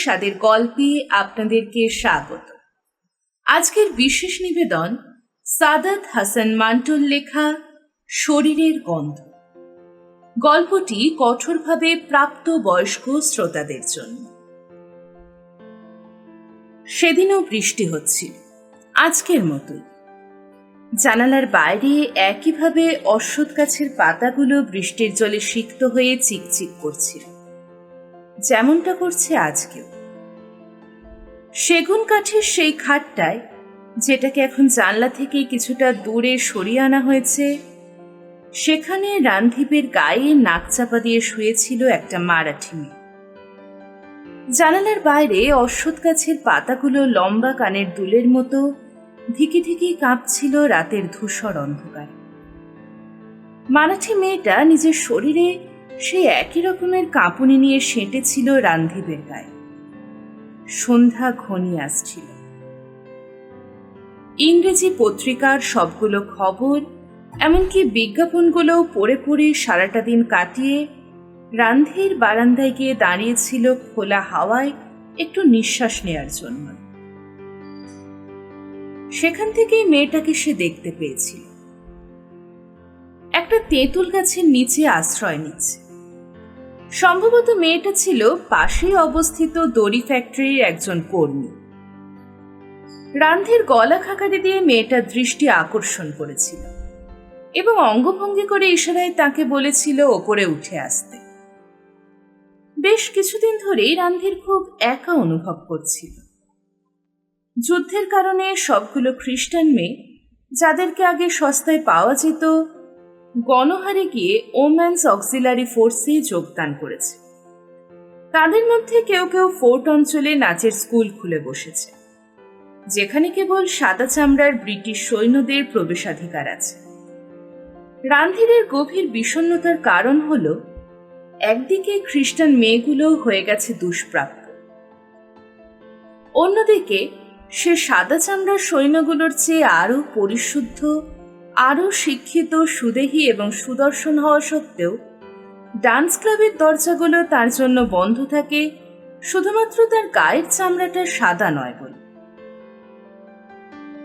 স্বাদের গল্পে আপনাদেরকে স্বাগত। আজকের বিশেষ নিবেদন সাদাত হাসান মান্টুর লেখা শরীরের গন্ধ। গল্পটি কঠোরভাবে প্রাপ্ত বয়স্ক শ্রোতাদের জন্য। সেদিনও বৃষ্টি হচ্ছিল, আজকের মতোই জানালার বাইরে একইভাবে অশ্বত্থ গাছের পাতাগুলো বৃষ্টির জলে সিক্ত হয়ে চিকচিক করছিল। যেমনটা করছে আজকেও। সেগুন কাঠের সেই খাটটায়, যেটাকে এখন জানলা থেকে কিছুটা দূরে সরিয়ে আনা হয়েছে, সেখানে রান্ধীপের গায়ে নাক চাপা দিয়ে শুয়েছিল একটা মারাঠি মেয়ে। জানালার বাইরে অশ্বত্থ গাছের পাতাগুলো লম্বা কানের দুলের মতো ধিকি ধিকি কাঁপছিল রাতের ধূসর অন্ধকার। মারাঠি মেয়েটা নিজের শরীরে সেই একই রকমের কাঁপুনি নিয়ে সেঁটেছিল রান্ধীবের গায়ে। সন্ধ্যা ঘনি আসছিল। ইংরেজি পত্রিকার সবগুলো খবর, এমনকি বিজ্ঞাপনগুলোও পড়ে পড়ে সারাটা দিন কাটিয়ে রান্ধির বারান্দায় গিয়ে দাঁড়িয়েছিল খোলা হাওয়ায় একটু নিঃশ্বাস নেয়ার জন্য। সেখান থেকেই মেয়েটাকে সে দেখতে পেয়েছিল। একটা তেঁতুল গাছের নিচে আশ্রয় নিচ্ছে। সম্ভবত মেয়েটা ছিল পাশেই অবস্থিত দড়ি ফ্যাক্টরির একজন কর্মী। রান্ধির গলা খাকারি দিয়ে মেয়েটার দৃষ্টি আকর্ষণ করেছিল এবং অঙ্গভঙ্গি করে ইশারায় তাকে বলেছিল ওপরে উঠে আসতে। বেশ কিছুদিন ধরেই রান্ধির খুব একা অনুভব করছিল। যুদ্ধের কারণে সবগুলো খ্রিস্টান মেয়ে, যাদেরকে আগে সস্তায় পাওয়া যেত গণহারে গিয়ে ওম্যান্স অক্সিলারি ফোর্সে যোগদান করেছে। তাদের মধ্যে কেউ কেউ ফোর্ট অঞ্চলে নাচের স্কুল খুলে বসেছে, যেখানে কেবল সাদা চামড়ার ব্রিটিশ সৈন্যদের প্রবেশাধিকার আছে। রান্ধীরের গভীর বিষণ্নতার কারণ হল, একদিকে খ্রিস্টান মেয়েগুলো হয়ে গেছে দুষ্প্রাপ্য। অন্যদিকে, সে সাদা চামড়ার সৈন্যগুলোর চেয়ে আরও পরিশুদ্ধ আরও শিক্ষিত, সুদেহী এবং সুদর্শন হওয়া সত্ত্বেও ডান্স ক্লাবের দরজাগুলো তার জন্য বন্ধ থাকে, শুধুমাত্র তার গায়ের চামড়াটা সাদা নয় বলে।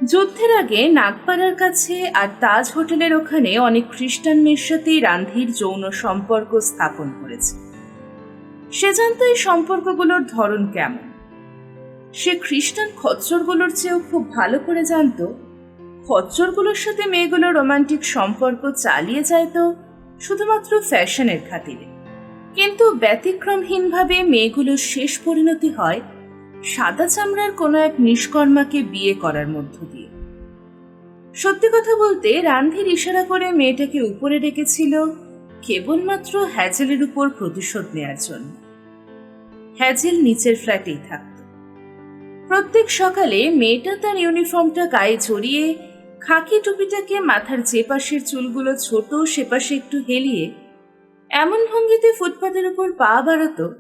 যুদ্ধের আগে নাগপাড়ার কাছে আর তাজ হোটেলের ওখানে অনেক খ্রিস্টান মেয়ের রান্ধির যৌন সম্পর্ক স্থাপন করেছে। সে জানত এই সম্পর্কগুলোর ধরন কেমন। সে খ্রিস্টান খচ্চরগুলোর চেয়েও খুব ভালো করে জানত খচ্চরগুলোর সাথে মেয়েগুলো রোমান্টিক সম্পর্ক চালিয়ে যায় তো, শুধুমাত্র ফ্যাশনের খাতিরে। কিন্তু ব্যতিক্রমহীনভাবে মেয়েগুলোর শেষ পরিণতি হয় সাদা চামড়ার কোনো এক নিষ্কর্মাকে বিয়ে করার মধ্য দিয়ে। সত্যি কথা বলতে রান্ধির ইশারা করে মেয়েটাকে উপরে রেখেছিল কেবলমাত্র হ্যাজেলের উপর প্রতিশোধ নেয়ার জন্য। হ্যাজেল নিচের ফ্ল্যাটেই থাকত। প্রত্যেক সকালে মেয়েটা তার ইউনিফর্মটা গায়ে জড়িয়ে খাকি টুপিটাকে মাথার যে পাশের চুলগুলো ছোট, সে পাশে একটু হেলিয়ে এমন ভঙ্গিতে ফুটপাতের উপর পা বাড়াতো,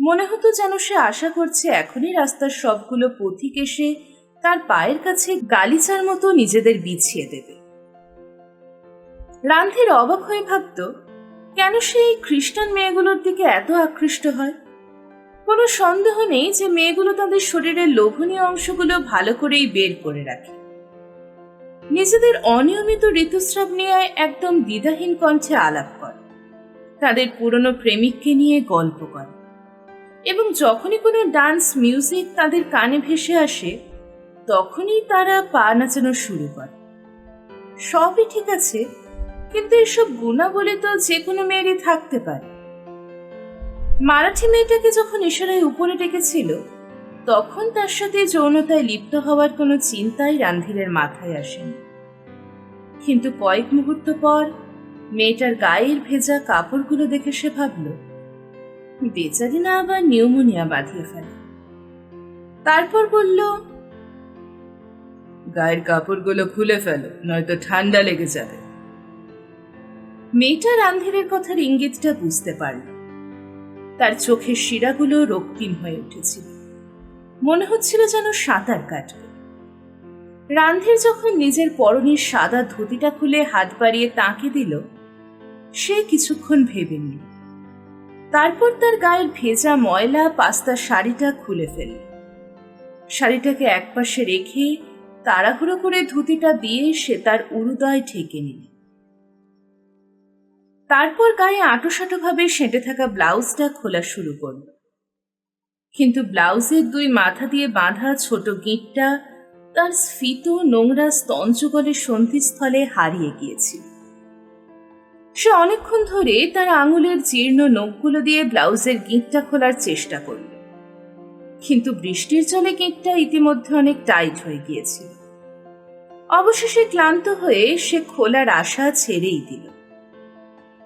মনে হতো যেন সে আশা করছে এখনই রাস্তার সবগুলো পথিক এসে তার পায়ের কাছে গালিচার মতো নিজেদের বিছিয়ে দেবে। রান্ধির অবাক হয়ে ভাবত, কেন সে এই খ্রিস্টান মেয়েগুলোর দিকে এত আকৃষ্ট হয়? কোনো সন্দেহ নেই যে মেয়েগুলো তাদের শরীরের লোভনীয় অংশগুলো ভালো করেই বের করে রাখে। নিজেদের অনিয়মিত ঋতুস্রাব নিয়ে একদম দ্বিধাহীন কণ্ঠে আলাপ করে। তাদের পুরনো প্রেমিককে নিয়ে গল্প করে। এবং যখনই কোনো ডান্স, মিউজিক তাদের কানে ভেসে আসে, তখনই তারা পা নাচানো শুরু করে। সবই ঠিক আছে, কিন্তু এসব গুণাবলী তো যে কোনো মেয়েরই থাকতে পারে। মারাঠি মেয়েটাকে যখন ইশারায় উপরে ডেকেছিল তখন তার সাথে যৌনতায় লিপ্ত হওয়ার কোনো চিন্তাই রান্ধিরের মাথায় আসেনি। কিন্তু কয়েক মুহূর্ত পর মেয়েটার গায়ের ভেজা কাপড়গুলো দেখে সে ভাবল, বেচারি না আবার নিউমোনিয়া বাঁধিয়ে ফেলে। তারপর বলল, গায়ের কাপড়গুলো খুলে ফেলো, নয়তো ঠান্ডা লেগে যাবে। মেয়েটা রান্ধিরের কথার ইঙ্গিতটা বুঝতে পারল। তার চোখের শিরাগুলো রক্তিম হয়ে উঠেছিল। মনে হচ্ছিল যেন সাঁতার কাটবে। রান্ধির যখন নিজের পরনের সাদা ধুতিটা খুলে হাত বাড়িয়ে তাকে দিল, সে কিছুক্ষণ ভেবে নিল। তারপর তার গায়ের ভেজা ময়লা পাস্তার শাড়িটা খুলে ফেলল। শাড়িটাকে একপাশে রেখে তাড়াহুড়ো করে ধুতিটা দিয়ে সে তার উরুদয় ঠেকে নিল। তারপর গায়ে আঁটোসাঁটো ভাবে সেঁটে থাকা ব্লাউজটা খোলা শুরু করল। কিন্তু ব্লাউজের দুই মাথা দিয়ে বাঁধা ছোট গিঁটটা তার স্ফীত নোংরা স্তঞ্চগলের সন্ধিস্থলে হারিয়ে গিয়েছিল। সে অনেকক্ষণ ধরে তার আঙুলের জীর্ণ নখগুলো দিয়ে ব্লাউজের গিঁটটা খোলার চেষ্টা করল। কিন্তু বৃষ্টির জলে গিঁটটা ইতিমধ্যে অনেক টাইট হয়ে গিয়েছিল। অবশেষে ক্লান্ত হয়ে সে খোলার আশা ছেড়েই দিল।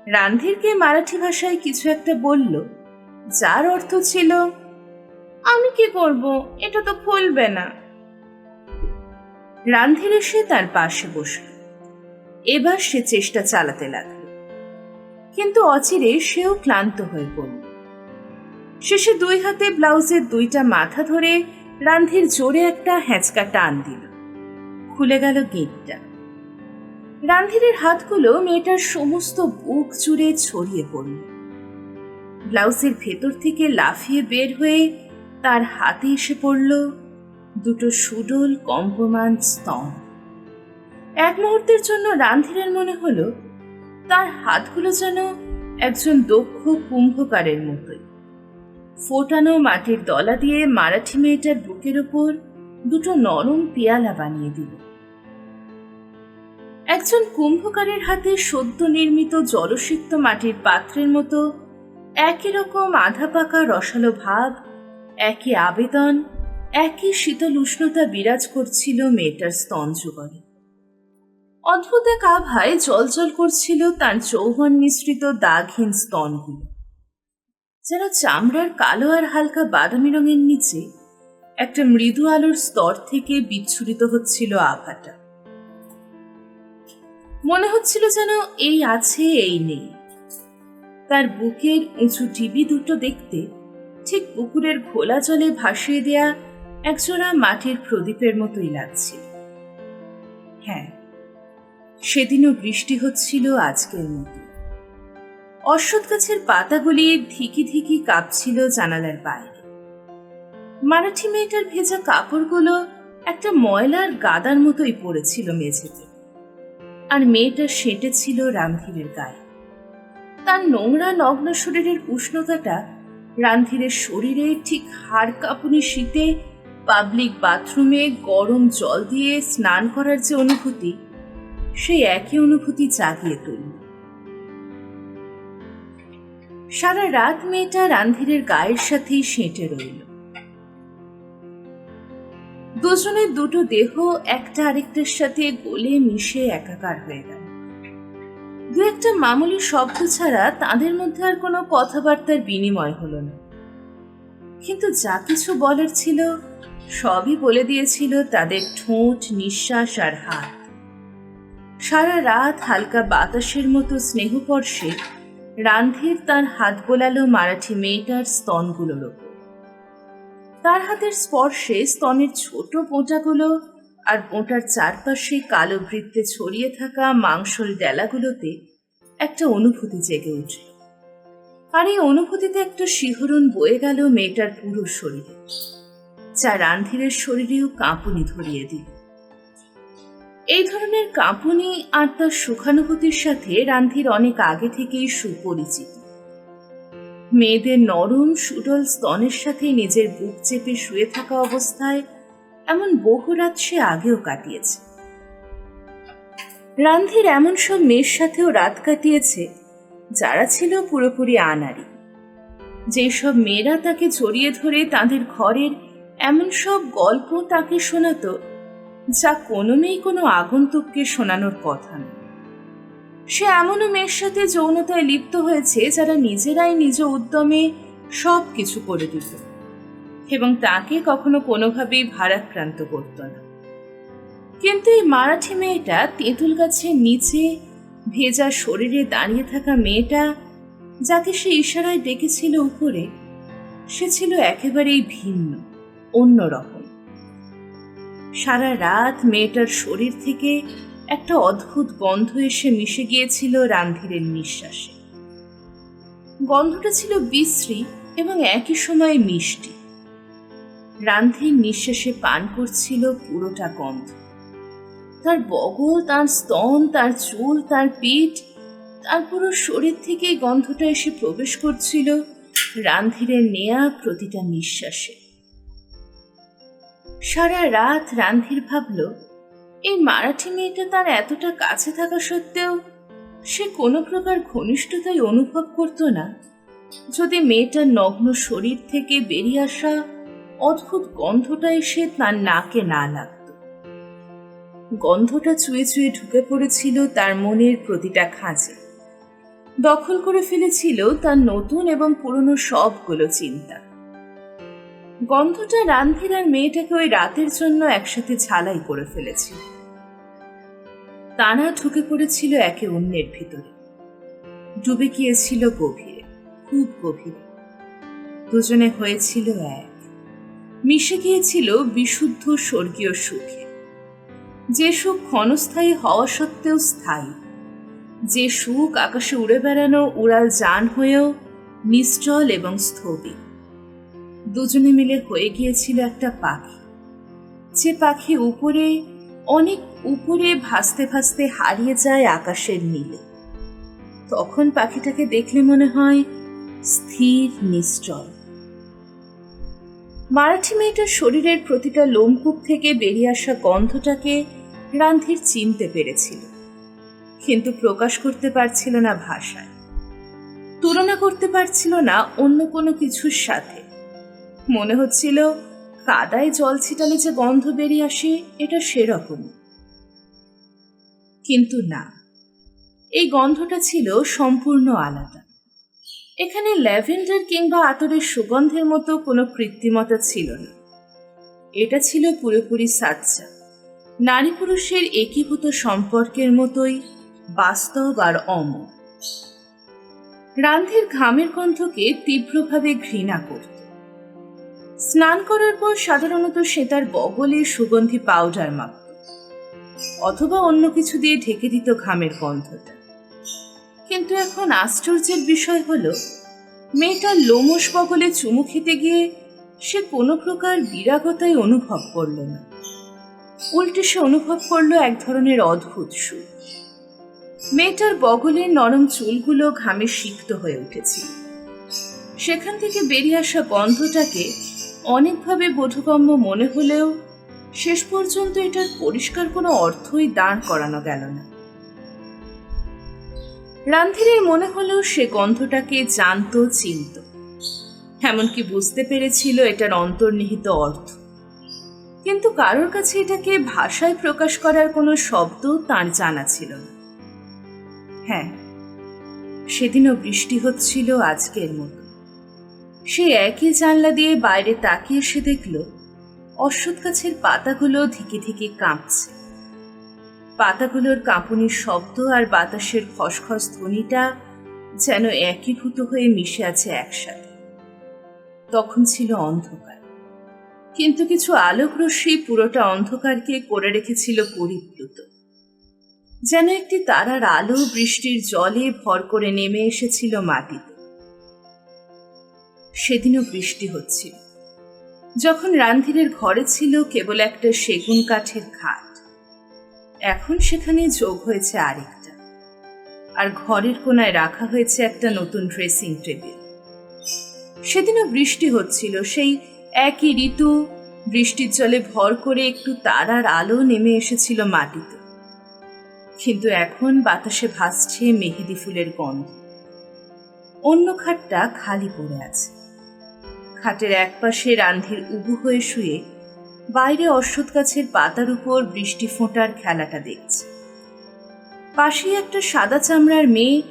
রান্ধীরকে মারাঠি ভাষায় কিছু একটা বলল, যার অর্থ ছিল আমি কি করব? এটা তো খুলবে না। রান্ধীর এসে তার পাশে বসল। এবার সে চেষ্টা চালাতে লাগল। কিন্তু অচিরে সেও ক্লান্ত হয়ে পড়ল। শেষে দুই হাতে ব্লাউজের দুইটা মাথা ধরে রান্ধির জোরে একটা হ্যাঁচকা টান দিল। খুলে গেল গেটটা। রান্ধিরের হাতগুলো মেয়েটার সমস্ত বুক জুড়ে ছড়িয়ে পড়ল। ব্লাউজের ভেতর থেকে লাফিয়ে বের হয়ে তার হাতে এসে পড়ল দুটো সুডল কম্পমান স্তম্ভ এক মুহূর্তের জন্য রান্ধিরের মনে হলো, তার হাতগুলো যেন একজন দক্ষ কুম্ভকারের মতোই। ফোটানো মাটির দলা দিয়ে মারাঠি মেয়েটার বুকের ওপর দুটো নরম পেয়ালা বানিয়ে দিল। একজন কুম্ভকারের হাতে সদ্য নির্মিত জলসিক্ত মাটির পাত্রের মতো একই রকম আধা পাকা রসালো ভাব একই আবেদন, একই শীতল উষ্ণতা বিরাজ করছিল মেয়েটার স্তন যুগলে। অদ্ভুত এক আভায় জলজল করছিল তার চৌবন মিশ্রিত দাগহীন স্তনগুলো। যেন চামড়ার কালো আর হালকা বাদামি রঙের নিচে একটা মৃদু আলোর স্তর থেকে বিচ্ছুরিত হচ্ছিল আভাটা। মনে হচ্ছিল যেন এই আছে, এই নেই। তার বুকের উঁচু টিবি দুটো দেখতে ঠিক পুকুরের ঘোলা জলে ভাসিয়ে দেয়া একজোড়া মাটির প্রদীপের মতোই লাগছিল হ্যাঁ সেদিনও বৃষ্টি হচ্ছিল আজকের মতো। অশ্বৎ গাছের পাতাগুলি ধিকি ধিকি কাঁপছিল জানালার বাইরে। মারাঠি মেয়েটার ভেজা কাপড়গুলো একটা ময়লার গাদার মতোই পড়েছিল মেঝেতে। আর মেয়েটা সেঁটেছিল রামধীরের গায়ে। তার নোংরা নগ্ন শরীরের উষ্ণতাটা রান্ধীরের শরীরে ঠিক হাড় কাঁপুনি শীতে পাবলিক বাথরুমে গরম জল দিয়ে স্নান করার যে অনুভূতি সেই একই অনুভূতি জাগিয়ে তুলল। সারা রাত মেয়েটা রান্ধীরের গায়ের সাথেই সেঁটে রইল। দুজনের দুটো দেহ একটা আরেকটার সাথে গলে মিশে একাকার হয়ে গেল। দু একটা মামুলি শব্দ ছাড়া তাদের মধ্যে আর কোনো কথাবার্তার বিনিময় হলো না। কিন্তু যা কিছু বলার ছিল, সবই বলে দিয়েছিল তাদের ঠোঁট, নিঃশ্বাস আর হাত। সারা রাত হালকা বাতাসের মতো স্নেহপর্শে রান্ধীর তার হাত বোলালো মারাঠি মেয়েটার স্তনগুলোর ওপর। তার হাতের স্পর্শে স্তনের ছোট পোঁটাগুলো আর ওটার চারপাশে কালো বৃত্তে ছড়িয়ে থাকা মাংসল ডেলাগুলোতে একটা অনুভূতি জেগে উঠল আর এই অনুভূতিতে একটা শিহরণ বয়ে গেল মেয়েটার পুরো শরীরে, যা রান্ধিরের শরীরেও কাঁপুনি ধরিয়ে দিল। এই ধরনের কাঁপুনি আর তার সুখানুভূতির সাথে রান্ধির অনেক আগে থেকেই সুপরিচিত। মেয়েদের নরম, সুডল স্তনের সাথে নিজের বুক চেপে শুয়ে থাকা অবস্থায় এমন বহু রাত সে আগেও কাটিয়েছে। রান্ধির এমন সব মেয়ের সাথেও রাত কাটিয়েছে, যারা ছিল পুরোপুরি আনারি যেসব মেয়েরা তাকে জড়িয়ে ধরে তাদের ঘরের এমন সব গল্প তাকে শোনাতো, যা কোনো মেয়ে কোনো আগন্তুককে শোনানোর কথা নয়। সে এমনও মেয়ের সাথে যৌনতায় লিপ্ত হয়েছে, যারা নিজেরাই নিজ উদ্যমে সব কিছু করে দিত। এবং তাকে কখনো কোনোভাবেই ভারাক্রান্ত করত না। কিন্তু এই মারাঠি মেয়েটা তেঁতুল গাছের নিচে ভেজা শরীরে দাঁড়িয়ে থাকা মেয়েটা যাকে সে ইশারায় ডেকেছিল উপরে, সে ছিল একেবারেই ভিন্ন, অন্যরকম। সারা রাত মেয়েটার শরীর থেকে একটা অদ্ভুত গন্ধ এসে মিশে গিয়েছিল রান্ধিরের নিঃশ্বাসে। গন্ধটা ছিল বিশ্রী এবং একই সময়ে মিষ্টি। রান্ধির নিঃশ্বাসে পান করছিল পুরোটা গন্ধ। তার বগল, তার স্তন, তার চুল, তার পিঠ তার পুরো শরীর থেকে গন্ধটা এসে প্রবেশ করছিল রান্ধিরের নেয়া প্রতিটা নিঃশ্বাসে। সারা রাত রান্ধির ভাবল, এই মারাঠি মেয়েটা তার এতটা কাছে থাকা সত্ত্বেও সে কোনো প্রকার ঘনিষ্ঠতাই অনুভব করতো না। যদি মেয়েটার নগ্ন শরীর থেকে বেরিয়ে আসা অদ্ভুত গন্ধটা এসে তার নাকে না লাগত। গন্ধটা চুয়ে চুয়ে ঢুকে পড়েছিল তার মনের প্রতিটা খাঁচে দখল করে ফেলেছিল তার নতুন এবং পুরনো সবগুলো চিন্তা। গন্ধটা রান্ধির আর মেয়েটাকে ওই রাতের জন্য একসাথে ঝালাই করে ফেলেছিল। তারা ঢুকে পড়েছিল একে অন্যের ভিতরে। ডুবে গিয়েছিল গভীরে, খুব গভীরে। দুজনে হয়েছিল এক। মিশে গিয়েছিল বিশুদ্ধ স্বর্গীয় সুখে। যে সুখ ক্ষণস্থায়ী হওয়া সত্ত্বেও স্থায়ী। যে সুখ আকাশে উড়ে বেড়ানো উড়াল যান হয়েও নিশ্চল এবং স্থবির। দুজনে মিলে হয়ে গিয়েছিল একটা পাখি। যে পাখি উপরে, অনেক উপরে ভাসতে ভাসতে হারিয়ে যায় আকাশের নীলে। তখন পাখিটাকে দেখলে মনে হয় স্থির, নিশ্চল। মারাঠি মেয়েটার শরীরের প্রতিটা লোমকূপ থেকে বেরিয়ে আসা গন্ধটাকে রান্ধির চিনতে পেরেছিল। কিন্তু প্রকাশ করতে পারছিল না ভাষায়। তুলনা করতে পারছিল না অন্য কোনো কিছুর সাথে। মনে হচ্ছিল, কাদায় জল ছিটালে যে গন্ধ বেরিয়ে আসে, এটা সেরকম। কিন্তু না, এই গন্ধটা ছিল সম্পূর্ণ আলাদা। এখানে ল্যাভেন্ডার কিংবা আতরের সুগন্ধের মতো কোনো কৃত্রিমতা ছিল না। এটা ছিল পুরোপুরি সাচ্চা। নারী পুরুষের একীভূত সম্পর্কের মতোই বাস্তব আর অমর। রান্ধির ঘামের গন্ধকে তীব্রভাবে ঘৃণা করত। স্নান করার পর সাধারণত সে তার বগলে সুগন্ধি পাউডার মাখত, অথবা অন্য কিছু দিয়ে ঢেকে দিত ঘামের গন্ধটা। কিন্তু এখন আশ্চর্যের বিষয় হলো, মেয়েটার লোমস বগলে চুমু খেতে গিয়ে সে কোনো প্রকার বিরাগতাই অনুভব করল না। উল্টে সে অনুভব করল এক ধরনের অদ্ভুত সুখ মেয়েটার বগলের নরম চুলগুলো ঘামে সিক্ত হয়ে উঠেছিল। সেখান থেকে বেরিয়ে আসা গন্ধটাকে অনেকভাবে বোধগম্য মনে হলেও শেষ পর্যন্ত এটার পরিষ্কার কোনো অর্থই দাঁড় করানো গেল না। রান্ধিরের মনে হলেও সে গন্ধটাকে জানত, চিনত। এমনকি বুঝতে পেরেছিল এটার অন্তর্নিহিত অর্থ। কিন্তু কারোর কাছে এটাকে ভাষায় প্রকাশ করার কোনো শব্দ তার জানা ছিল না। হ্যাঁ সেদিনও বৃষ্টি হচ্ছিল আজকের মতো। সে একই জানলা দিয়ে বাইরে তাকিয়ে সে দেখল, অশ্বত্থ গাছের পাতাগুলো ধিকে ধিকে কাঁপছে। পাতাগুলোর কাঁপুনির শব্দ আর বাতাসের খসখস ধ্বনিটা যেন একীভূত হয়ে মিশে আছে একসাথে। তখন ছিল অন্ধকার। কিন্তু কিছু আলোক রশ্মি পুরোটা অন্ধকারকে করে রেখেছিল পরিপ্লুত। যেন একটি তারার আলো বৃষ্টির জলে ভর করে নেমে এসেছিল মাটিতে। সেদিনও বৃষ্টি হচ্ছিল। যখন রান্ধিরের ঘরে ছিল কেবল একটা সেগুন কাঠের খাট। এখন সেখানে যোগ হয়েছে আরেকটা। আর ঘরের কোনায় রাখা হয়েছে একটা নতুন ড্রেসিং টেবিল। সেদিনও বৃষ্টি হচ্ছিল, সেই একই ঋতু, বৃষ্টির জলে ভর করে একটু তারার আলো নেমে এসেছিল মাটিতে। কিন্তু এখন বাতাসে ভাসছে মেহেদি ফুলের গন্ধ। অন্য খাটটা খালি পড়ে আছে। খাটের একপাশে রান্ধির উবু হয়ে শুয়ে বাইরে অশ্বত্থ গাছের পাতার উপর বৃষ্টি ফোঁটার খেলাটা দেখছে। পাশেই একটা সাদা চামড়ার মেয়ে,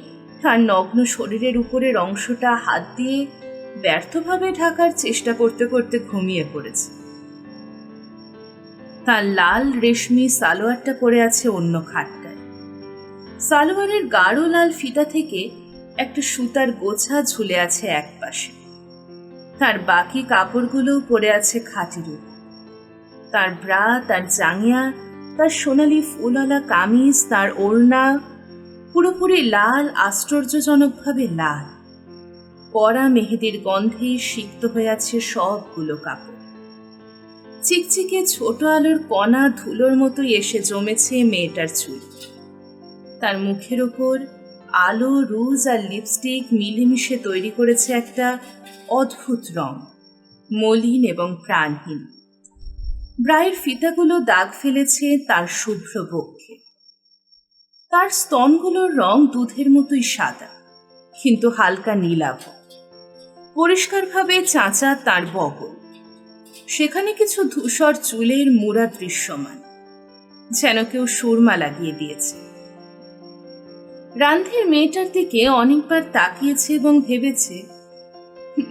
তার নগ্ন শরীরের উপরের অংশটা হাত দিয়ে ব্যর্থভাবে ঢাকার চেষ্টা করতে করতে ঘুমিয়ে পড়েছে। তার লাল রেশমি সালোয়ারটা পরে আছে অন্য খাটটায়। সালোয়ারের গাঢ় লাল ফিতা থেকে একটা সুতার গোছা ঝুলে আছে এক পাশে তার বাকি কাপড়গুলোও পরে আছে খাটির উপর। তার ব্রা, তার জাঙিয়া তার সোনালি ফুলওয়ালা কামিজ, তার ওড়না, পুরোপুরি লাল, আশ্চর্যজনকভাবে লাল। পরা মেহেদির গন্ধে সিক্ত হয়ে আছে সবগুলো কাপড়। চিকচিকে ছোট আলোর কণা ধুলোর মতোই এসে জমেছে মেয়েটার চুল। তার মুখের ওপর আলো, রুজ আর লিপস্টিক মিলেমিশে তৈরি করেছে একটা অদ্ভুত রং, মলিন এবং প্রাণহীন। ব্রায়ের ফিতাগুলো দাগ ফেলেছে তার শুভ্র বক্ষে। তার স্তনগুলোর রং দুধের মতোই সাদা, কিন্তু হালকা নীলাভ। পরিষ্কারভাবে চাঁচা তার বগল। সেখানে কিছু ধূসর চুলের মুড়া দৃশ্যমান, যেন কেউ সুরমা লাগিয়ে দিয়েছে। রান্ধের মেয়েটার দিকে অনেকবার তাকিয়েছে এবং ভেবেছে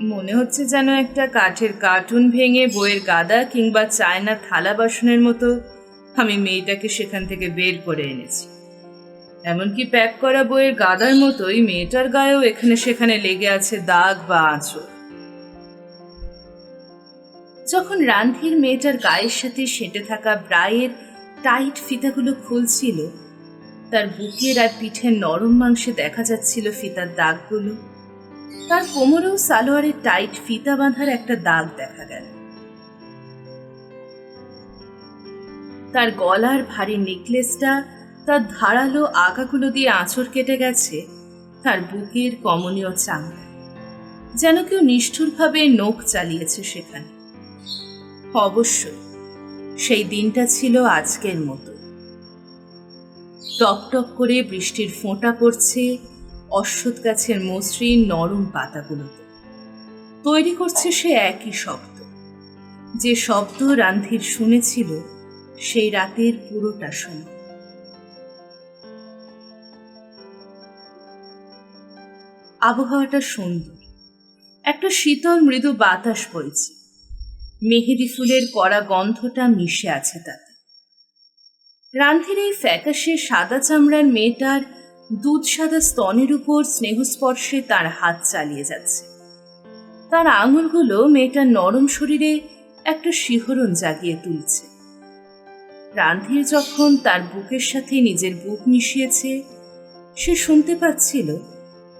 মনে হচ্ছে যেন একটা কাঠের কার্টুন ভেঙে বইয়ের গাদা কিংবা চায়না থালা বাসনের মতো আমি মেয়েটাকে সেখান থেকে বের করে এনেছি। এমনকি প্যাক করা বইয়ের গাদার মতোই মেয়েটার গায়েও এখানে সেখানে লেগে আছে দাগ বা আঁচড় যখন রান্ধির মেয়েটার গায়ের সাথে সেটে থাকা ব্রায়ের টাইট ফিতাগুলো খুলছিল, তার বুকের আর পিঠের নরম মাংসে দেখা যাচ্ছিল ফিতার দাগগুলো। তার কোমরেও সালোয়ারের টাইট ফিতা বাঁধার একটা দাগ দেখা গেল। তার গলার ভারী নেকলেসটা তার ধারালো আগাগুলো দিয়ে আঁচড় কেটে গেছে, তার বুকের কমনীয় চামড়া। যেন কেউ নিষ্ঠুরভাবে নখ চালিয়েছে সেখানে। অবশ্যই, সেই দিনটা ছিল আজকের মতো। টক টক করে বৃষ্টির ফোঁটা পড়ছে অশ্বত্থ গাছের মসৃণ নরম পাতাগুলোতে। তৈরি করছে সে একই শব্দ। যে শব্দ রান্ধির শুনেছিল, সেই রাতের পুরোটা শুনে। আবহাওয়াটা সুন্দর। একটা শীতল মৃদু বাতাস বইছে। মেহেদি ফুলের কড়া গন্ধটা মিশে আছে তাতে। রান্ধির এই ফ্যাকাশে সাদা চামড়ার মেয়েটার দুধ সাদা স্তনের উপর স্নেহস্পর্শে তার হাত চালিয়ে যাচ্ছে। তার আঙুলগুলো মেয়েটার নরম শরীরে একটা শিহরণ জাগিয়ে তুলছে। রান্ধির যখন তার বুকের সাথে নিজের বুক মিশিয়েছে, সে শুনতে পাচ্ছিল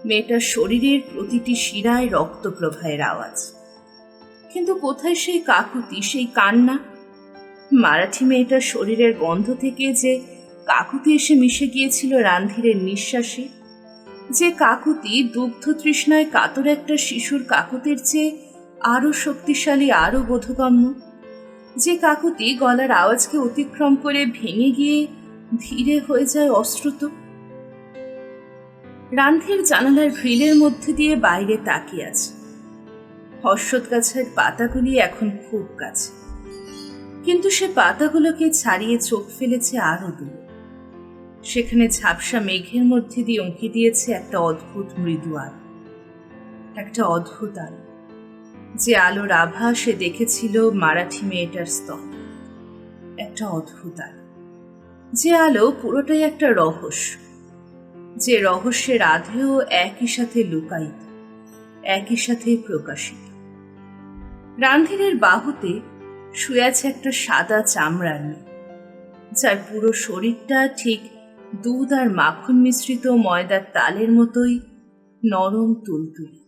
মেয়েটার শরীরের প্রতিটি শিরায় রক্ত প্রবাহের আওয়াজ। কিন্তু কোথায় সেই কাকুতি, সেই কান্না? মারাঠি মেয়েটার শরীরের গন্ধ থেকে যে কাকুতি এসে মিশে গিয়েছিল রান্ধিরের নিঃশ্বাসে। যে কাকুতি দুগ্ধ তৃষ্ণায় কাতর একটা শিশুর কাকুতির চেয়ে আরও শক্তিশালী, আরও বোধগম্য। যে কাকুতি গলার আওয়াজকে অতিক্রম করে ভেঙে গিয়ে ধীরে হয়ে যায় অশ্রুত। রান্ধির জানালার গ্রিলের মধ্যে দিয়ে বাইরে তাকিয়ে আছে। হর্ষদ গাছের পাতাগুলি এখন খুব কাছে। কিন্তু সে পাতাগুলোকে ছাড়িয়ে চোখ ফেলেছে আরও দূরে। সেখানে ঝাপসা মেঘের মধ্যে দিয়ে উঁকি দিয়েছে একটা অদ্ভুত মৃদু আলো। একটা অদ্ভুত আলো। যে আলোর আভা সে দেখেছিল মারাঠি মেয়েটার স্তন। একটা অদ্ভুত আলো। যে আলো পুরোটাই একটা রহস্য। যে রহস্যের আধেও একই সাথে লুকায়িত, একই সাথে প্রকাশিত। রান্ধিরের বাহুতে শুয়ে আছে একটা সাদা চামড়ার মেয়ে, যার পুরো শরীরটা ঠিক দুধ আর মাখন মিশ্রিত ময়দার তালের মতোই নরম তুলতুলে।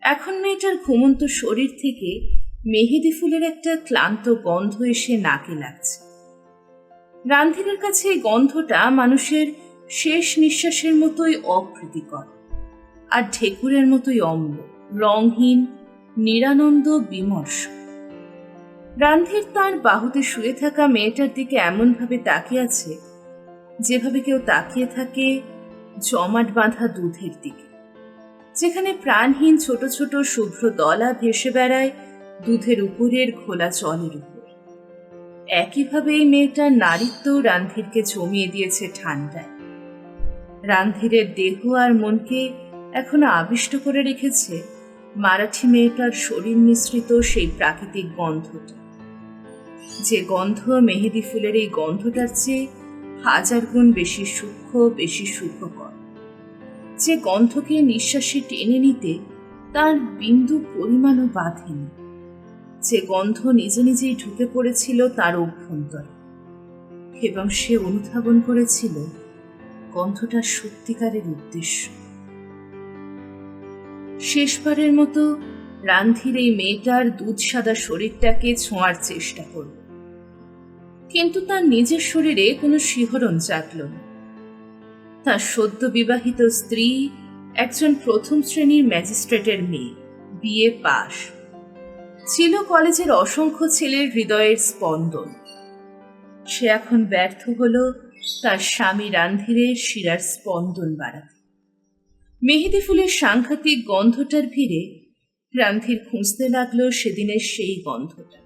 এখন মেয়েটার ঘুমন্ত শরীর থেকে মেহেদি ফুলের একটা ক্লান্ত গন্ধ এসে নাকে লাগছে। রান্ধিরের কাছে এই গন্ধটা মানুষের শেষ নিঃশ্বাসের মতোই অপ্রীতিকর আর ঢেকুরের মতোই অম্ল রংহীন নিরানন্দ, বিমর্ষ। রান্ধির তার বাহুতে শুয়ে থাকা মেয়েটার দিকে এমনভাবে তাকিয়ে আছে যেভাবে কেউ তাকিয়ে থাকে জমাট বাঁধা দুধের দিকে। যেখানে প্রাণহীন ছোট ছোট শুভ্র দলা ভেসে বেড়ায় দুধের উপরের খোলা জলের উপর। একইভাবে এই মেয়েটার নারীত্ব রান্ধিরকে জমিয়ে দিয়েছে ঠান্ডায়। রান্ধিরের দেহ আর মনকে এখনও আবিষ্ট করে রেখেছে মারাঠি মেয়েটার শরীর মিশ্রিত সেই প্রাকৃতিক গন্ধটা। যে গন্ধ মেহেদি ফুলের এই গন্ধটার চেয়ে হাজার গুণ বেশি সূক্ষ্ম, বেশি সুখকর। যে গন্ধকে নিঃশ্বাসে টেনে নিতে তার বিন্দু পরিমাণও বাঁধেনি। যে গন্ধ নিজে নিজেই ঢুকে পড়েছিল তার অভ্যন্তরে। এবং সে অনুধাবন করেছিল, গন্ধটা সত্যিকারের উদ্দেশ্য। শেষবারের মতো রান্ধির এই মেয়েটার দুধ সাদা শরীরটাকে ছোঁয়ার চেষ্টা করল। কিন্তু তার নিজের শরীরে কোনো শিহরণ জাগল না। তার সদ্য বিবাহিত স্ত্রী একজন প্রথম শ্রেণির ম্যাজিস্ট্রেটের মেয়ে বিয়ে পাশ। ছিল কলেজের অসংখ্য ছেলের হৃদয়ের স্পন্দন। সে এখন ব্যর্থ হলো তার স্বামী রান্ধিরের শিরার স্পন্দন বাড়াতে। মেহেদি ফুলের সাংঘাতিক গন্ধটার ভিড়ে রান্ধির খুঁজতে লাগল সেদিনের সেই গন্ধটা।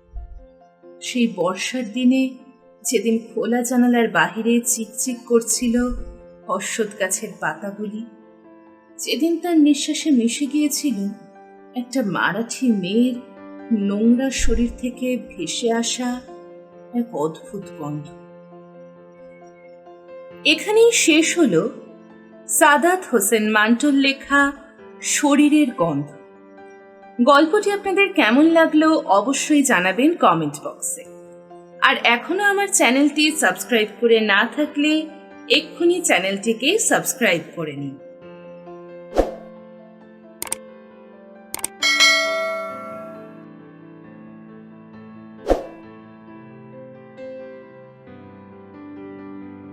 সেই বর্ষার দিনে যেদিন খোলা জানালার বাহিরে চিকচিক করছিল অশ্বত্থ গাছের পাতাগুলি, যেদিন তার নিঃশ্বাসে মিশে গিয়েছিল একটা মারাঠি মেয়ের নোংরা শরীর থেকে ভেসে আসা এক অদ্ভুত গন্ধ। এখানেই শেষ হল সাদাত হোসেন মান্টুর লেখা শরীরের গন্ধ। গল্পটি আপনাদের কেমন লাগল অবশ্যই জানাবেন কমেন্ট বক্সে। আর এখনও আমার চ্যানেলটি সাবস্ক্রাইব করে না থাকলে এক্ষুনি চ্যানেলটিকে সাবস্ক্রাইব করে নিন।